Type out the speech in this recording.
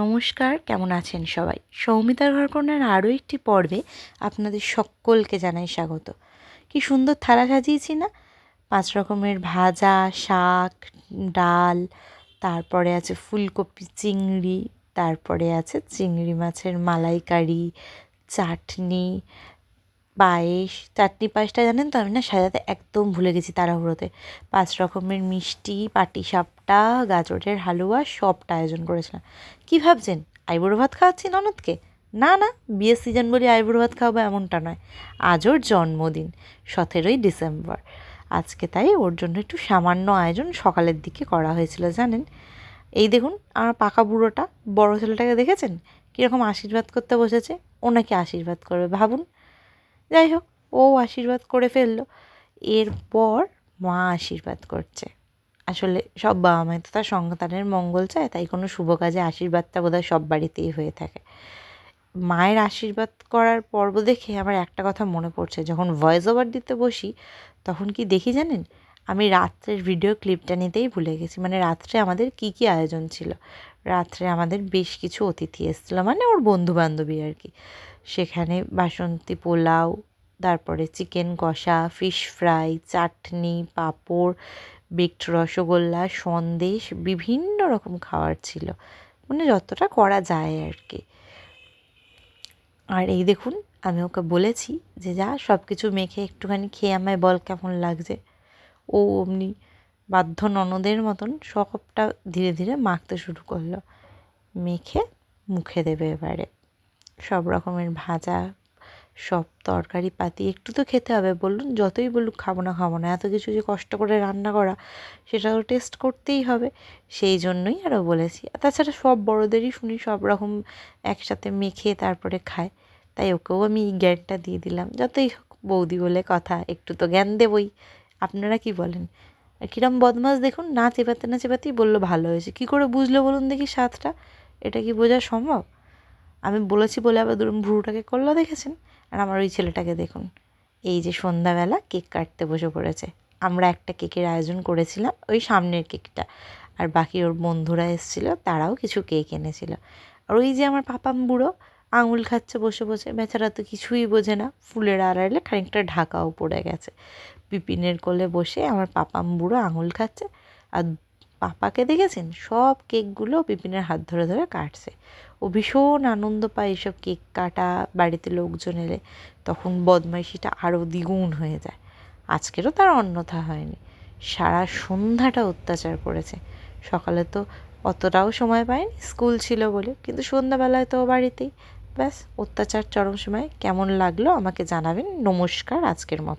নমস্কার, কেমন আছেন সবাই? সৌমিতার ঘরকন্যার আরও একটি পর্বে আপনাদের সকলকে জানাই স্বাগত। কি সুন্দর থালা সাজিয়েছি না? পাঁচ রকমের ভাজা, শাক, ডাল, তারপরে আছে ফুলকপি, চিংড়ি, তারপরে আছে চিংড়ি মাছের মালাইকারি, চাটনি পায়েস চাটনি পায়েসটা জানেন তো আমি না সাজাতে একদম ভুলে গেছি তাড়াহুড়োতে। পাঁচ রকমের মিষ্টি পাটিসাপটা গাজরের হালুয়া, সবটা আয়োজন করেছিলাম। কী ভাবছেন? আইবুড়ো ভাত খাওয়াচ্ছি ননদকে? না না, বিয়ের সিজন বলে আইবুড়ো ভাত খাওয়াবো এমনটা নয়। আজ ওর জন্মদিন, সতেরোই ডিসেম্বর। আজকে তাই ওর জন্য একটু সামান্য আয়োজন সকালের দিকে করা হয়েছিল, জানেন? এই দেখুন, আমার পাকা বুড়োটা, বড় ছেলেটাকে দেখেছেন? কীরকম আশীর্বাদ করতে বসেছে ওনাকে আশীর্বাদ করবে, ভাবুন। যাই হোক, ও আশীর্বাদ করে ফেলল। এরপর মা আশীর্বাদ করছে। আসলে সব বাবা মাই তো তার সন্তানের মঙ্গল চায়, তাই কোনো শুভ কাজে আশীর্বাদটা বোধহয় সব বাড়িতেই হয়ে থাকে। মায়ের আশীর্বাদ করার পর্ব দেখে আমার একটা কথা মনে পড়ছে, যখন ভয়েস ওভার দিতে বসি, তখন কি দেখি জানেন? আমি রাত্রের ভিডিও ক্লিপটা নিতেই ভুলে গেছি। মানে রাত্রে আমাদের কি কি আয়োজন ছিল? রাত্রে আমাদের বেশ কিছু অতিথি এসেছিল মানে ওর বন্ধু বান্ধবী আর কি। সেখানে বাসন্তী পোলাও তারপরে চিকেন কষা fish fry chutney, papad baked rasgulla, sandesh, বিভিন্ন রকম খাবার ছিল। মানে যতটা করা যায় আর কি আর এই দেখুন, আমি ওকে বলেছি যে, যা সব কিছু মেখে একটুখানি খেয়ে আমায় বল কেমন লাগছে? ও অমনি বাধ্য ননদের মতন সবটা ধীরে ধীরে মাখতে শুরু করল। মেখে মুখে দেবে এবারে। সব রকমের ভাজা সব তরকারি পাতি একটু তো খেতে হবে বলুন যতই বলুক খাব না খাব না, এত কিছু যে কষ্ট করে রান্না করা, সেটা তো টেস্ট করতেই হবে। সেই জন্যই আরও বলেছি। তাছাড়া সব বড়োদেরই শুনি সব রকম একসাথে মেখে তারপরে খায়। তাই ওকেও আমি জ্ঞানটা দিয়ে দিলাম। যতই হোক, বৌদি বলে কথা, একটু তো জ্ঞান দেবই। আপনারা কি বলেন? কিরম বদমাস দেখুন, না চেপাতে, না চেপাতেই বলল, ভালো হয়েছে। কী করে বুঝলো বলুন দেখি স্বাদটা? এটা কি বোঝা সম্ভব? আমি বলেছি বলে আবার ধরুন ভুরুটাকে করল, দেখেছেন? আর আমার ওই ছেলেটাকে দেখুন। এই যে সন্ধ্যাবেলা কেক কাটতে বসে পড়েছে। আমরা একটা কেকের আয়োজন করেছিলাম ওই সামনের কেকটা। আর বাকি ওর বন্ধুরা এসেছিল, তারাও কিছু কেক এনেছিল। আর ওই যে আমার পাপাম বুড়ো, আঙুল খাচ্ছে বসে বসে, বেচারা তো কিছুই বোঝে না। ফুলের আড়ালে খানিকটা ঢাকাও পড়ে গেছে। বিপিনের কোলে বসে আমার পাপাম বুড়ো আঙুল খাচ্ছে আর পাপাকে দেখেছেন? সব কেকগুলো বিপিনের হাত ধরে ধরে কাটছে। ও ভীষণ আনন্দ পায় এসব কেক কাটা, বাড়িতে লোকজন এলে। তখন বদমাইশিটা আরও দ্বিগুণ হয়ে যায়। আজকেরও তার অন্যথা হয়নি। সারা সন্ধ্যাটা অত্যাচার করেছে। সকালে তো অতটাও সময় পায়নি, স্কুল ছিল বলে। কিন্তু সন্ধ্যাবেলায় তো বাড়িতেই। ব্যাস, অত্যাচার চরম সময় কেমন লাগল আমাকে জানাবেন। নমস্কার, আজকের মতো।